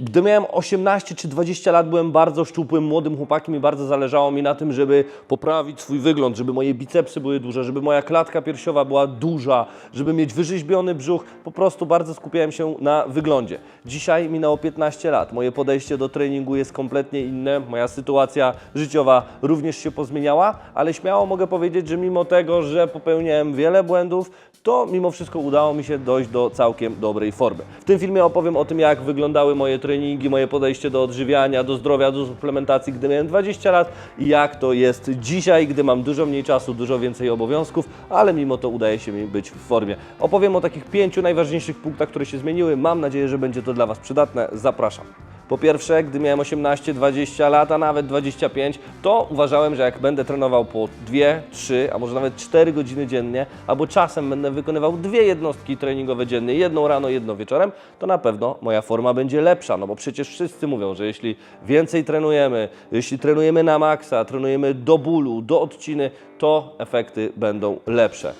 Gdy miałem 18 czy 20 lat, byłem bardzo szczupłym, młodym chłopakiem i bardzo zależało mi na tym, żeby poprawić swój wygląd, żeby moje bicepsy były duże, żeby moja klatka piersiowa była duża, żeby mieć wyrzeźbiony brzuch. Po prostu bardzo skupiałem się na wyglądzie. Dzisiaj minęło 15 lat. Moje podejście do treningu jest kompletnie inne. Moja sytuacja życiowa również się pozmieniała, ale śmiało mogę powiedzieć, że mimo tego, że popełniałem wiele błędów, to mimo wszystko udało mi się dojść do całkiem dobrej formy. W tym filmie opowiem o tym, jak wyglądały moje treningi, moje podejście do odżywiania, do zdrowia, do suplementacji, gdy miałem 20 lat i jak to jest dzisiaj, gdy mam dużo mniej czasu, dużo więcej obowiązków, ale mimo to udaje się mi być w formie. Opowiem o takich pięciu najważniejszych punktach, które się zmieniły. Mam nadzieję, że będzie to dla Was przydatne. Zapraszam. Po pierwsze, gdy miałem 18, 20 lat, a nawet 25, to uważałem, że jak będę trenował po 2, 3, a może nawet 4 godziny dziennie, albo czasem będę wykonywał dwie jednostki treningowe dziennie, jedną rano, jedną wieczorem, to na pewno moja forma będzie lepsza, no bo przecież wszyscy mówią, że jeśli więcej trenujemy, jeśli trenujemy na maksa, trenujemy do bólu, do odciny, to efekty będą lepsze.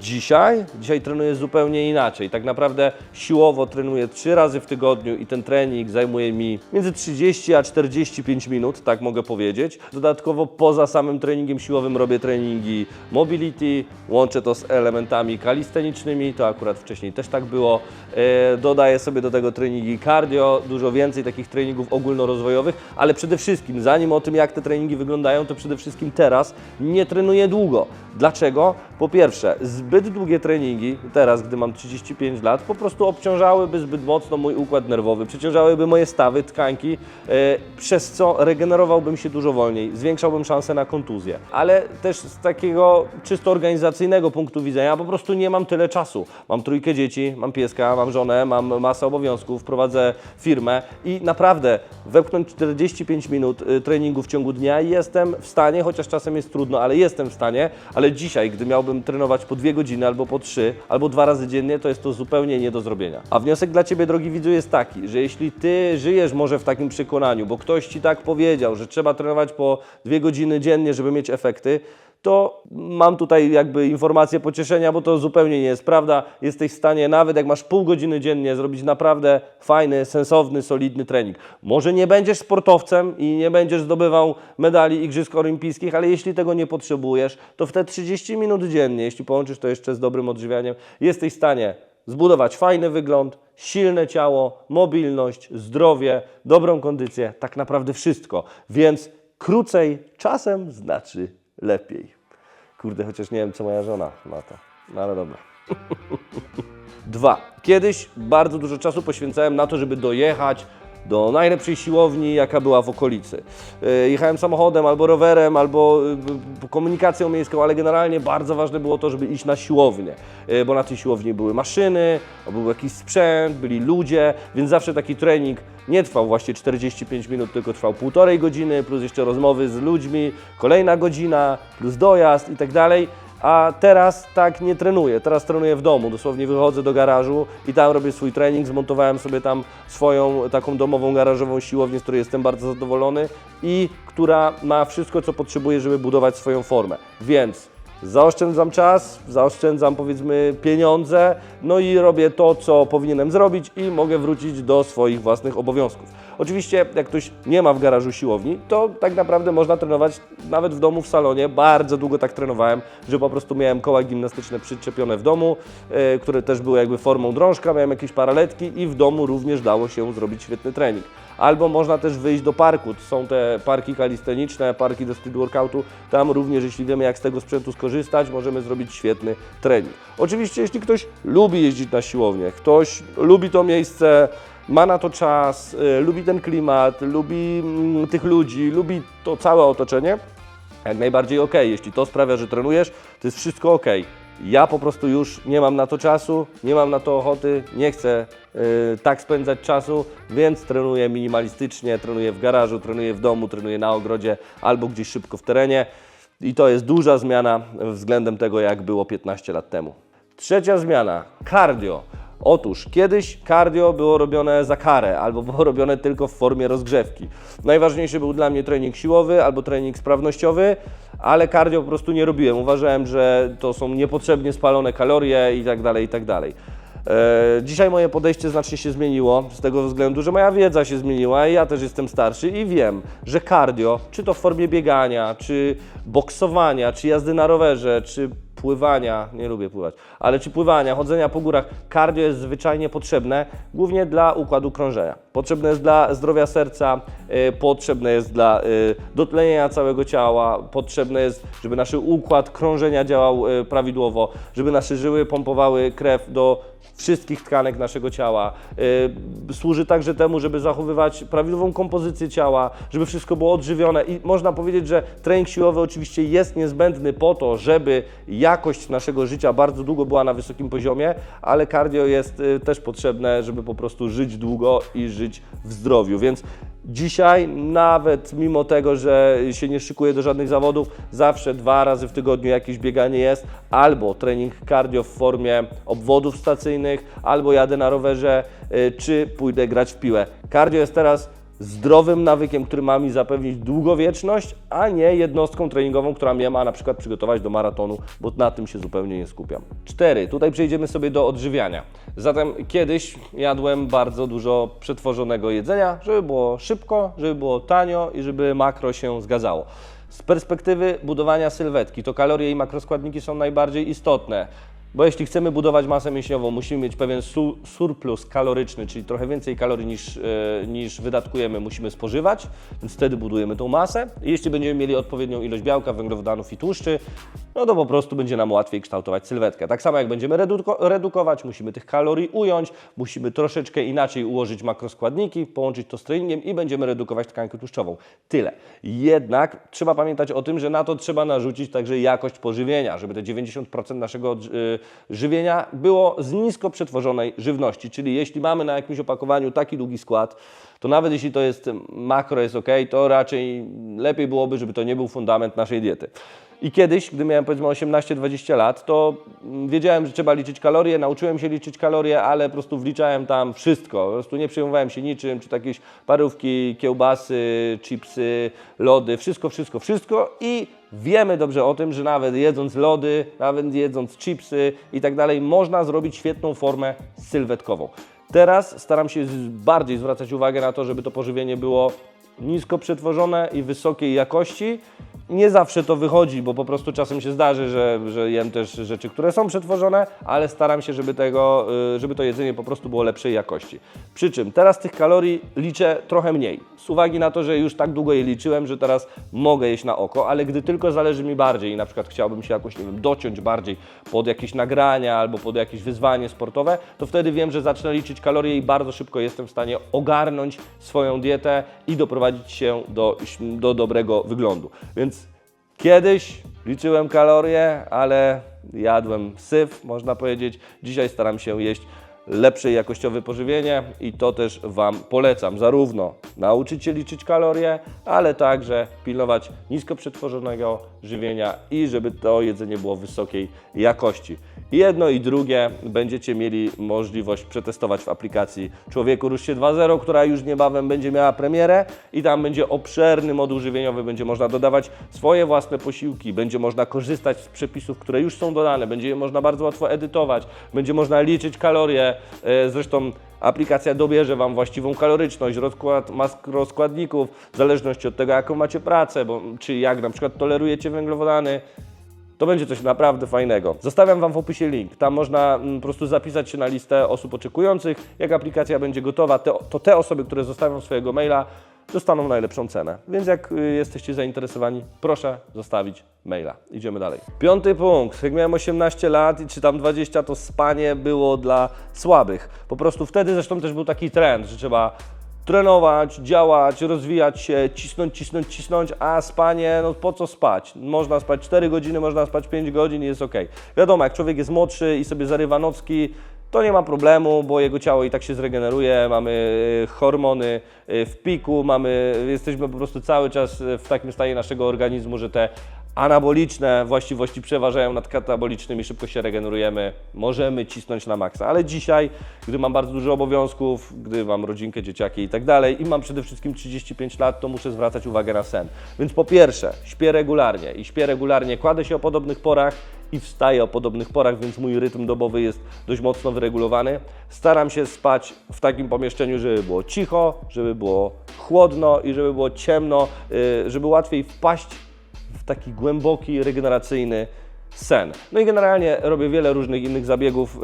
Dzisiaj, dzisiaj trenuję zupełnie inaczej. Tak naprawdę siłowo trenuję trzy razy w tygodniu i ten trening zajmuje mi między 30 a 45 minut, tak mogę powiedzieć. Dodatkowo poza samym treningiem siłowym robię treningi mobility, łączę to z elementami kalistenicznymi, to akurat wcześniej też tak było. E, dodaję sobie do tego treningi cardio, dużo więcej takich treningów ogólnorozwojowych, ale przede wszystkim, zanim o tym jak te treningi wyglądają, to przede wszystkim teraz nie trenuję długo. Dlaczego? Po pierwsze, zbyt długie treningi, teraz gdy mam 35 lat, po prostu obciążałyby zbyt mocno mój układ nerwowy, przeciążałyby moje stawy, tkanki, e, przez co regenerowałbym się dużo wolniej, zwiększałbym szanse na kontuzję. Ale też z takiego czysto organizacyjnego punktu widzenia po prostu nie mam tyle czasu. Mam trójkę dzieci, mam pieska, mam żonę, mam masę obowiązków, prowadzę firmę i naprawdę wepchnąć 45 minut y, treningu w ciągu dnia i jestem w stanie, chociaż czasem jest trudno, ale jestem w stanie, ale dzisiaj, gdy miałbym trenować po dwie godziny albo po trzy, albo dwa razy dziennie, to jest to zupełnie nie do zrobienia. A wniosek dla Ciebie, drogi widzu, jest taki, że jeśli Ty żyjesz może w takim przekonaniu, bo ktoś Ci tak powiedział, że trzeba trenować po dwie godziny dziennie, żeby mieć efekty, to mam tutaj jakby informację pocieszenia, bo to zupełnie nie jest prawda. Jesteś w stanie, nawet jak masz pół godziny dziennie, zrobić naprawdę fajny, sensowny, solidny trening. Może nie będziesz sportowcem i nie będziesz zdobywał medali Igrzysk Olimpijskich, ale jeśli tego nie potrzebujesz, to w te 30 minut dziennie, jeśli połączysz to jeszcze z dobrym odżywianiem, jesteś w stanie zbudować fajny wygląd, silne ciało, mobilność, zdrowie, dobrą kondycję, tak naprawdę wszystko. Więc krócej czasem znaczy lepiej. Kurde, chociaż nie wiem, co moja żona na to. No ale dobra. Dwa. Kiedyś bardzo dużo czasu poświęcałem na to, żeby dojechać do najlepszej siłowni, jaka była w okolicy. E, Jechałem samochodem albo rowerem, albo y, komunikacją miejską, ale generalnie bardzo ważne było to, żeby iść na siłownię, E, bo na tej siłowni były maszyny, był jakiś sprzęt, byli ludzie, więc zawsze taki trening nie trwał właśnie 45 minut, tylko trwał półtorej godziny, plus jeszcze rozmowy z ludźmi, kolejna godzina, plus dojazd i tak dalej. A teraz tak nie trenuję. Teraz trenuję w domu. Dosłownie wychodzę do garażu i tam robię swój trening. Zmontowałem sobie tam swoją taką domową garażową siłownię, z której jestem bardzo zadowolony i która ma wszystko, co potrzebuję, żeby budować swoją formę. Więc zaoszczędzam czas, zaoszczędzam powiedzmy pieniądze, no i robię to, co powinienem zrobić i mogę wrócić do swoich własnych obowiązków. Oczywiście, jak ktoś nie ma w garażu siłowni, to tak naprawdę można trenować nawet w domu, w salonie. Bardzo długo tak trenowałem, że po prostu miałem koła gimnastyczne przyczepione w domu, e, które też były jakby formą drążka, miałem jakieś paraletki i w domu również dało się zrobić świetny trening. Albo można też wyjść do parku. Są te parki kalisteniczne, parki do street workoutu. Tam również, jeśli wiemy, jak z tego sprzętu skorzystać, możemy zrobić świetny trening. Oczywiście, jeśli ktoś lubi jeździć na siłownię, ktoś lubi to miejsce, ma na to czas, y, lubi ten klimat, lubi mm, tych ludzi, lubi to całe otoczenie, jak najbardziej ok. Jeśli to sprawia, że trenujesz, to jest wszystko ok. Ja po prostu już nie mam na to czasu, nie mam na to ochoty, nie chcę y, tak spędzać czasu, więc trenuję minimalistycznie, trenuję w garażu, trenuję w domu, trenuję na ogrodzie albo gdzieś szybko w terenie. I to jest duża zmiana względem tego, jak było 15 lat temu. Trzecia zmiana cardio. Otóż kiedyś cardio było robione za karę albo było robione tylko w formie rozgrzewki. Najważniejszy był dla mnie trening siłowy albo trening sprawnościowy, ale cardio po prostu nie robiłem. Uważałem, że to są niepotrzebnie spalone kalorie i tak dalej, i tak dalej. E, dzisiaj moje podejście znacznie się zmieniło, z tego względu, że moja wiedza się zmieniła i ja też jestem starszy i wiem, że cardio, czy to w formie biegania, czy boksowania, czy jazdy na rowerze, czy pływania, nie lubię pływać, ale czy pływania, chodzenia po górach, cardio jest zwyczajnie potrzebne, głównie dla układu krążenia. Potrzebne jest dla zdrowia serca, e, potrzebne jest dla e, dotlenienia całego ciała, potrzebne jest, żeby nasz układ krążenia działał e, prawidłowo, żeby nasze żyły pompowały krew do wszystkich tkanek naszego ciała. Y, Służy także temu, żeby zachowywać prawidłową kompozycję ciała, żeby wszystko było odżywione i można powiedzieć, że trening siłowy oczywiście jest niezbędny po to, żeby jakość naszego życia bardzo długo była na wysokim poziomie, ale cardio jest y, też potrzebne, żeby po prostu żyć długo i żyć w zdrowiu. Więc Dzisiaj, nawet mimo tego, że się nie szykuję do żadnych zawodów, zawsze dwa razy w tygodniu jakieś bieganie jest, albo trening cardio w formie obwodów stacyjnych, albo jadę na rowerze, y, czy pójdę grać w piłę. Cardio jest teraz zdrowym nawykiem, który ma mi zapewnić długowieczność, a nie jednostką treningową, która mnie ma na przykład przygotować do maratonu, bo na tym się zupełnie nie skupiam. Cztery. Tutaj przejdziemy sobie do odżywiania. Zatem kiedyś jadłem bardzo dużo przetworzonego jedzenia, żeby było szybko, żeby było tanio i żeby makro się zgadzało. Z perspektywy budowania sylwetki, to kalorie i makroskładniki są najbardziej istotne. Bo jeśli chcemy budować masę mięśniową, musimy mieć pewien su surplus kaloryczny, czyli trochę więcej kalorii niż, e, niż wydatkujemy, musimy spożywać, więc wtedy budujemy tą masę. I jeśli będziemy mieli odpowiednią ilość białka, węglowodanów i tłuszczy, no to po prostu będzie nam łatwiej kształtować sylwetkę. Tak samo jak będziemy reduko redukować, musimy tych kalorii ująć, musimy troszeczkę inaczej ułożyć makroskładniki, połączyć to z treningiem i będziemy redukować tkankę tłuszczową. Tyle. Jednak trzeba pamiętać o tym, że na to trzeba narzucić także jakość pożywienia, żeby te 90% naszego y, żywienia było z nisko przetworzonej żywności. Czyli jeśli mamy na jakimś opakowaniu taki długi skład, to nawet jeśli to jest makro jest ok, to raczej lepiej byłoby, żeby to nie był fundament naszej diety. I kiedyś, gdy miałem powiedzmy 18-20 lat, to mm, wiedziałem, że trzeba liczyć kalorie, nauczyłem się liczyć kalorie, ale po prostu wliczałem tam wszystko. Po prostu nie przejmowałem się niczym, czy to jakieś parówki, kiełbasy, chipsy, lody, wszystko, wszystko, wszystko i wiemy dobrze o tym, że nawet jedząc lody, nawet jedząc chipsy i tak dalej, można zrobić świetną formę sylwetkową. Teraz staram się bardziej zwracać uwagę na to, żeby to pożywienie było nisko przetworzone i wysokiej jakości. Nie zawsze to wychodzi, bo po prostu czasem się zdarzy, że, że jem też rzeczy, które są przetworzone, ale staram się, żeby, tego, y, żeby to jedzenie po prostu było lepszej jakości. Przy czym teraz tych kalorii liczę trochę mniej. Z uwagi na to, że już tak długo je liczyłem, że teraz mogę jeść na oko, ale gdy tylko zależy mi bardziej i na przykład chciałbym się jakoś, nie wiem, dociąć bardziej pod jakieś nagrania albo pod jakieś wyzwanie sportowe, to wtedy wiem, że zacznę liczyć kalorie i bardzo szybko jestem w stanie ogarnąć swoją dietę i doprowadzić się do, do dobrego wyglądu. Więc kiedyś liczyłem kalorie, ale jadłem syf, można powiedzieć. Dzisiaj staram się jeść lepsze jakościowe pożywienie i to też Wam polecam. Zarówno nauczyć się liczyć kalorie, ale także pilnować nisko przetworzonego żywienia i żeby to jedzenie było wysokiej jakości. Jedno i drugie będziecie mieli możliwość przetestować w aplikacji Człowieku Rusz się 2.0, która już niebawem będzie miała premierę i tam będzie obszerny moduł żywieniowy, będzie można dodawać swoje własne posiłki, będzie można korzystać z przepisów, które już są dodane, będzie je można bardzo łatwo edytować, będzie można liczyć kalorie, zresztą aplikacja dobierze Wam właściwą kaloryczność, rozkład makroskładników, w zależności od tego, jaką macie pracę, bo, czy jak na przykład tolerujecie węglowodany, to będzie coś naprawdę fajnego. Zostawiam Wam w opisie link. Tam można mm, po prostu zapisać się na listę osób oczekujących. Jak aplikacja będzie gotowa, to te osoby, które zostawią swojego maila, dostaną najlepszą cenę. Więc jak y, jesteście zainteresowani, proszę zostawić maila. Idziemy dalej. Piąty punkt. Jak miałem 18 lat i czy tam 20, to spanie było dla słabych. Po prostu wtedy zresztą też był taki trend, że trzeba trenować, działać, rozwijać się, cisnąć, cisnąć, cisnąć, a spanie, no po co spać? Można spać 4 godziny, można spać 5 godzin i jest ok. Wiadomo, jak człowiek jest młodszy i sobie zarywa nocki, to nie ma problemu, bo jego ciało i tak się zregeneruje, mamy y, hormony y, w piku, mamy, jesteśmy po prostu cały czas y, w takim stanie naszego organizmu, że te anaboliczne właściwości przeważają nad katabolicznymi, szybko się regenerujemy, możemy cisnąć na maksa. Ale dzisiaj, gdy mam bardzo dużo obowiązków, gdy mam rodzinkę, dzieciaki i tak dalej i mam przede wszystkim 35 lat, to muszę zwracać uwagę na sen. Więc po pierwsze, śpię regularnie i śpię regularnie, kładę się o podobnych porach i wstaję o podobnych porach, więc mój rytm dobowy jest dość mocno wyregulowany. Staram się spać w takim pomieszczeniu, żeby było cicho, żeby było chłodno i żeby było ciemno, yy, żeby łatwiej wpaść w taki głęboki, regeneracyjny sen. No i generalnie robię wiele różnych innych zabiegów,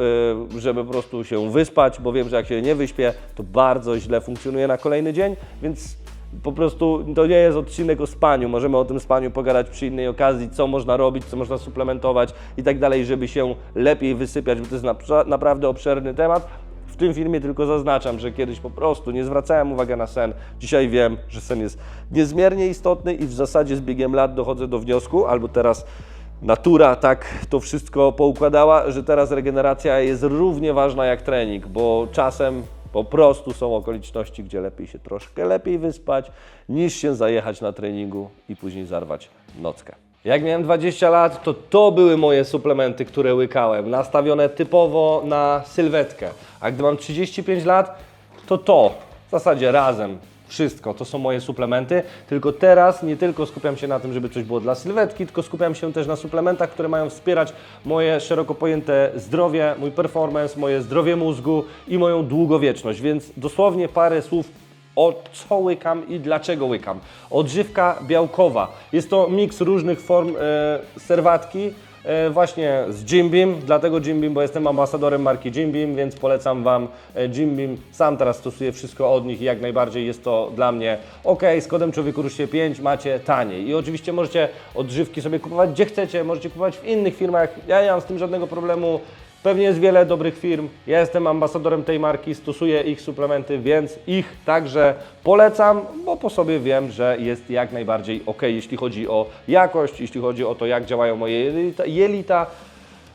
yy, żeby po prostu się wyspać, bo wiem, że jak się nie wyśpię, to bardzo źle funkcjonuje na kolejny dzień, więc po prostu to nie jest odcinek o spaniu. Możemy o tym spaniu pogadać przy innej okazji, co można robić, co można suplementować i tak dalej, żeby się lepiej wysypiać, bo to jest napra- naprawdę obszerny temat. W tym filmie tylko zaznaczam, że kiedyś po prostu nie zwracałem uwagi na sen. Dzisiaj wiem, że sen jest niezmiernie istotny i w zasadzie z biegiem lat dochodzę do wniosku, albo teraz natura tak to wszystko poukładała, że teraz regeneracja jest równie ważna jak trening, bo czasem po prostu są okoliczności, gdzie lepiej się troszkę lepiej wyspać, niż się zajechać na treningu i później zarwać nockę. Jak miałem 20 lat, to to były moje suplementy, które łykałem, nastawione typowo na sylwetkę. A gdy mam 35 lat, to to, w zasadzie razem, wszystko, to są moje suplementy, tylko teraz nie tylko skupiam się na tym, żeby coś było dla sylwetki, tylko skupiam się też na suplementach, które mają wspierać moje szeroko pojęte zdrowie, mój performance, moje zdrowie mózgu i moją długowieczność, więc dosłownie parę słów o co łykam i dlaczego łykam. Odżywka białkowa. Jest to miks różnych form e, serwatki, właśnie z Jim Beam, dlatego Jim Beam, bo jestem ambasadorem marki Jim Beam, więc polecam Wam e, Jim Beam. Sam teraz stosuję wszystko od nich i jak najbardziej jest to dla mnie ok. Z kodem człowieku ruszcie 5 macie taniej. I oczywiście możecie odżywki sobie kupować gdzie chcecie, możecie kupować w innych firmach. Ja nie mam z tym żadnego problemu. Pewnie jest wiele dobrych firm. Ja jestem ambasadorem tej marki, stosuję ich suplementy, więc ich także polecam, bo po sobie wiem, że jest jak najbardziej ok, jeśli chodzi o jakość, jeśli chodzi o to, jak działają moje jelita.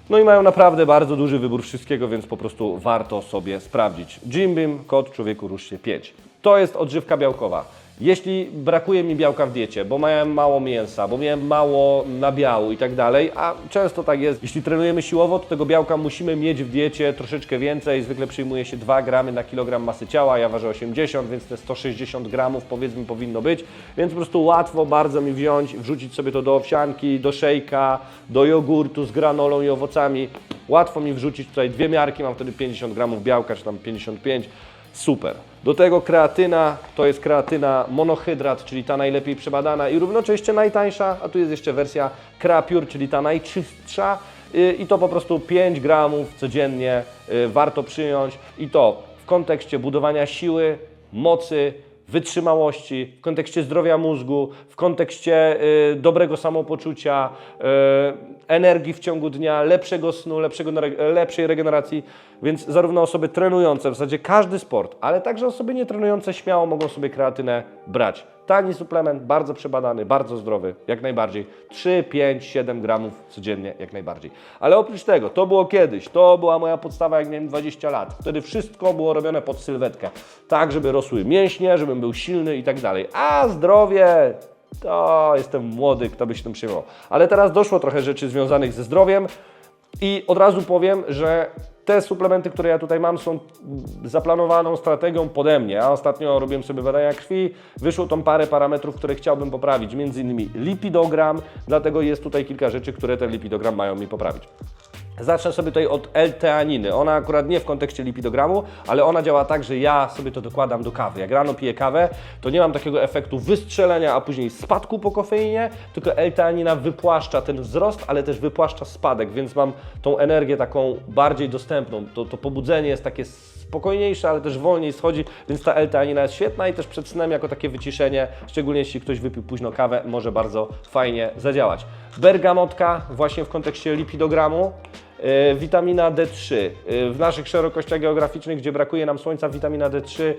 No i mają naprawdę bardzo duży wybór wszystkiego, więc po prostu warto sobie sprawdzić. Jim Beam, kod człowieku rusz się 5. To jest odżywka białkowa. Jeśli brakuje mi białka w diecie, bo miałem mało mięsa, bo miałem mało nabiału i tak dalej, a często tak jest, jeśli trenujemy siłowo, to tego białka musimy mieć w diecie troszeczkę więcej. Zwykle przyjmuje się 2 gramy na kilogram masy ciała, ja ważę 80, więc te 160 gramów powiedzmy powinno być, więc po prostu łatwo bardzo mi wziąć, wrzucić sobie to do owsianki, do szejka, do jogurtu z granolą i owocami. Łatwo mi wrzucić tutaj dwie miarki, mam wtedy 50 gramów białka, czy tam 55. Super. Do tego kreatyna, to jest kreatyna monohydrat, czyli ta najlepiej przebadana i równocześnie najtańsza, a tu jest jeszcze wersja Creapure, czyli ta najczystsza. Y, i to po prostu 5 gramów codziennie y, warto przyjąć. I to w kontekście budowania siły, mocy, wytrzymałości, w kontekście zdrowia mózgu, w kontekście y, dobrego samopoczucia, y, energii w ciągu dnia, lepszego snu, lepszego, lepszej regeneracji. Więc zarówno osoby trenujące, w zasadzie każdy sport, ale także osoby nietrenujące śmiało mogą sobie kreatynę brać. Tani suplement, bardzo przebadany, bardzo zdrowy, jak najbardziej. 3, 5, 7 gramów codziennie, jak najbardziej. Ale oprócz tego, to było kiedyś, to była moja podstawa, jak miałem 20 lat. Wtedy wszystko było robione pod sylwetkę. Tak, żeby rosły mięśnie, żebym był silny i tak dalej. A zdrowie, to jestem młody, kto by się tym przejmował. Ale teraz doszło trochę rzeczy związanych ze zdrowiem i od razu powiem, że te suplementy, które ja tutaj mam, są zaplanowaną strategią pode mnie. Ja ostatnio robiłem sobie badania krwi, wyszło tam parę parametrów, które chciałbym poprawić, między innymi lipidogram, dlatego jest tutaj kilka rzeczy, które ten lipidogram mają mi poprawić. Zacznę sobie tutaj od L-teaniny. Ona akurat nie w kontekście lipidogramu, ale ona działa tak, że ja sobie to dokładam do kawy. Jak rano piję kawę, to nie mam takiego efektu wystrzelenia, a później spadku po kofeinie, tylko L-teanina wypłaszcza ten wzrost, ale też wypłaszcza spadek, więc mam tą energię taką bardziej dostępną. To, to pobudzenie jest takie spokojniejsze, ale też wolniej schodzi, więc ta L-teanina jest świetna i też przed snem jako takie wyciszenie, szczególnie jeśli ktoś wypił późno kawę, może bardzo fajnie zadziałać. Bergamotka właśnie w kontekście lipidogramu. Yy, witamina D3. Yy, w naszych szerokościach geograficznych, gdzie brakuje nam słońca, witamina D3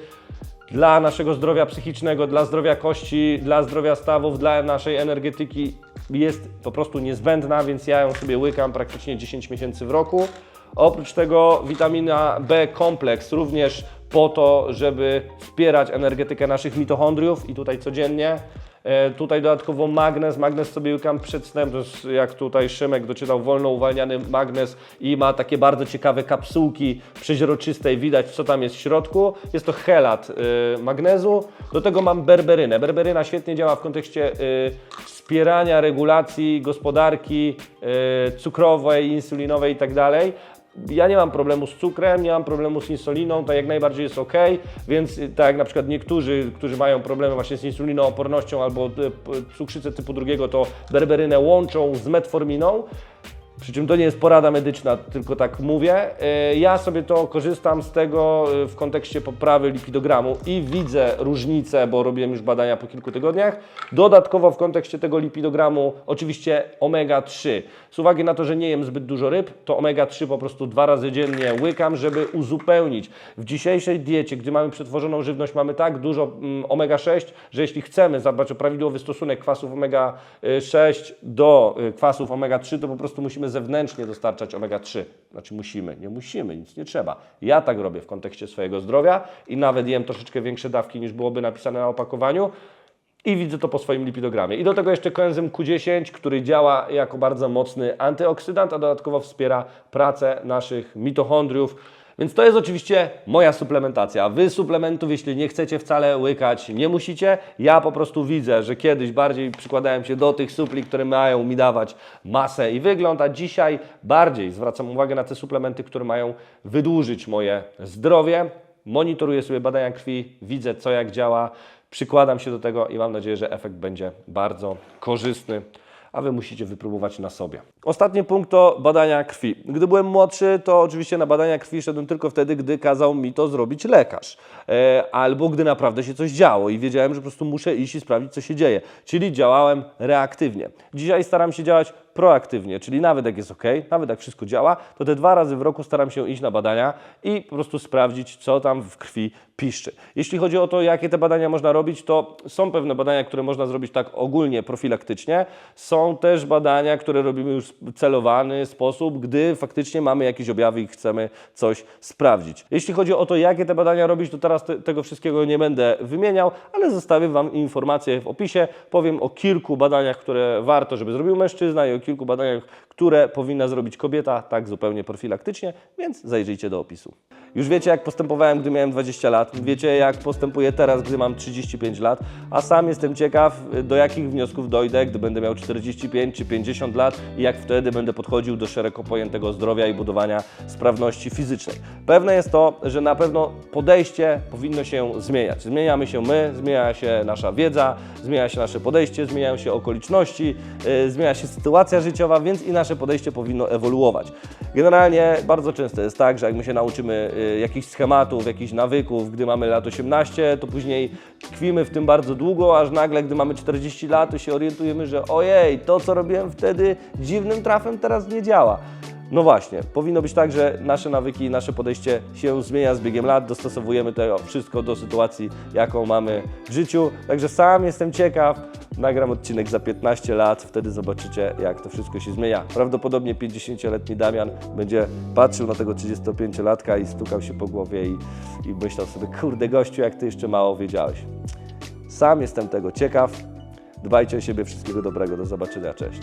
dla naszego zdrowia psychicznego, dla zdrowia kości, dla zdrowia stawów, dla naszej energetyki jest po prostu niezbędna, więc ja ją sobie łykam praktycznie 10 miesięcy w roku. Oprócz tego witamina B kompleks również po to, żeby wspierać energetykę naszych mitochondriów i tutaj codziennie. E, tutaj dodatkowo magnez, magnez sobie łykam przed snem, to jest jak tutaj Szymek doczytał, wolno uwalniany magnez i ma takie bardzo ciekawe kapsułki przeźroczyste i widać co tam jest w środku. Jest to chelat y, magnezu. Do tego mam berberynę. Berberyna świetnie działa w kontekście y, wspierania regulacji gospodarki e, cukrowej, insulinowej i tak. Ja nie mam problemu z cukrem, nie mam problemu z insuliną, to jak najbardziej jest ok, więc y, tak jak na przykład niektórzy, którzy mają problemy właśnie z insulinoopornością albo y, cukrzycę typu drugiego, to berberynę łączą z metforminą. Przy czym to nie jest porada medyczna, tylko tak mówię. E, Ja sobie to korzystam z tego e, w kontekście poprawy lipidogramu i widzę różnicę, bo robiłem już badania po kilku tygodniach. Dodatkowo w kontekście tego lipidogramu oczywiście omega-3. Z uwagi na to, że nie jem zbyt dużo ryb, to omega-3 po prostu dwa razy dziennie łykam, żeby uzupełnić. W dzisiejszej diecie, gdy mamy przetworzoną żywność, mamy tak dużo mm, omega-6, że jeśli chcemy zadbać o prawidłowy stosunek kwasów omega-6 do y, kwasów omega-3, to po prostu musimy zewnętrznie dostarczać omega-3. Znaczy musimy, nie musimy, nic nie trzeba. Ja tak robię w kontekście swojego zdrowia i nawet jem troszeczkę większe dawki niż byłoby napisane na opakowaniu. I widzę to po swoim lipidogramie. I do tego jeszcze koenzym Q10, który działa jako bardzo mocny antyoksydant, a dodatkowo wspiera pracę naszych mitochondriów. Więc to jest oczywiście moja suplementacja. Wy suplementów, jeśli nie chcecie wcale łykać, nie musicie. Ja po prostu widzę, że kiedyś bardziej przykładałem się do tych supli, które mają mi dawać masę i wygląd, a dzisiaj bardziej zwracam uwagę na te suplementy, które mają wydłużyć moje zdrowie. Monitoruję sobie badania krwi, widzę co jak działa, przykładam się do tego i mam nadzieję, że efekt będzie bardzo korzystny, a Wy musicie wypróbować na sobie. Ostatni punkt to badania krwi. Gdy byłem młodszy, to oczywiście na badania krwi szedłem tylko wtedy, gdy kazał mi to zrobić lekarz. E, albo gdy naprawdę się coś działo i wiedziałem, że po prostu muszę iść i sprawdzić, co się dzieje. Czyli działałem reaktywnie. Dzisiaj staram się działać proaktywnie, czyli nawet jak jest ok, nawet jak wszystko działa, to te dwa razy w roku staram się iść na badania i po prostu sprawdzić, co tam w krwi piszczy. Jeśli chodzi o to, jakie te badania można robić, to są pewne badania, które można zrobić tak ogólnie, profilaktycznie. Są też badania, które robimy już w celowany sposób, gdy faktycznie mamy jakieś objawy i chcemy coś sprawdzić. Jeśli chodzi o to, jakie te badania robić, to teraz te, tego wszystkiego nie będę wymieniał, ale zostawię Wam informacje w opisie. Powiem o kilku badaniach, które warto, żeby zrobił mężczyzna i o kilku badaniach, które powinna zrobić kobieta, tak zupełnie profilaktycznie, więc zajrzyjcie do opisu. Już wiecie, jak postępowałem, gdy miałem 20 lat, wiecie, jak postępuję teraz, gdy mam 35 lat, a sam jestem ciekaw, do jakich wniosków dojdę, gdy będę miał 45 czy 50 lat i jak wtedy będę podchodził do szeroko pojętego zdrowia i budowania sprawności fizycznej. Pewne jest to, że na pewno podejście powinno się zmieniać. Zmieniamy się my, zmienia się nasza wiedza, zmienia się nasze podejście, zmieniają się okoliczności, yy, zmienia się sytuacja życiowa, więc i nasze podejście powinno ewoluować. Generalnie bardzo często jest tak, że jak my się nauczymy y, jakichś schematów, jakichś nawyków, gdy mamy lat 18, to później tkwimy w tym bardzo długo, aż nagle, gdy mamy 40 lat, to się orientujemy, że ojej, to co robiłem wtedy dziwnym trafem teraz nie działa. No właśnie, powinno być tak, że nasze nawyki, nasze podejście się zmienia z biegiem lat, dostosowujemy to wszystko do sytuacji, jaką mamy w życiu. Także sam jestem ciekaw, nagram odcinek za 15 lat, wtedy zobaczycie, jak to wszystko się zmienia. Prawdopodobnie 50-letni Damian będzie patrzył na tego 35-latka i stukał się po głowie i, i myślał sobie, kurde gościu, jak ty jeszcze mało wiedziałeś. Sam jestem tego ciekaw. Dbajcie o siebie, wszystkiego dobrego, do zobaczenia, cześć.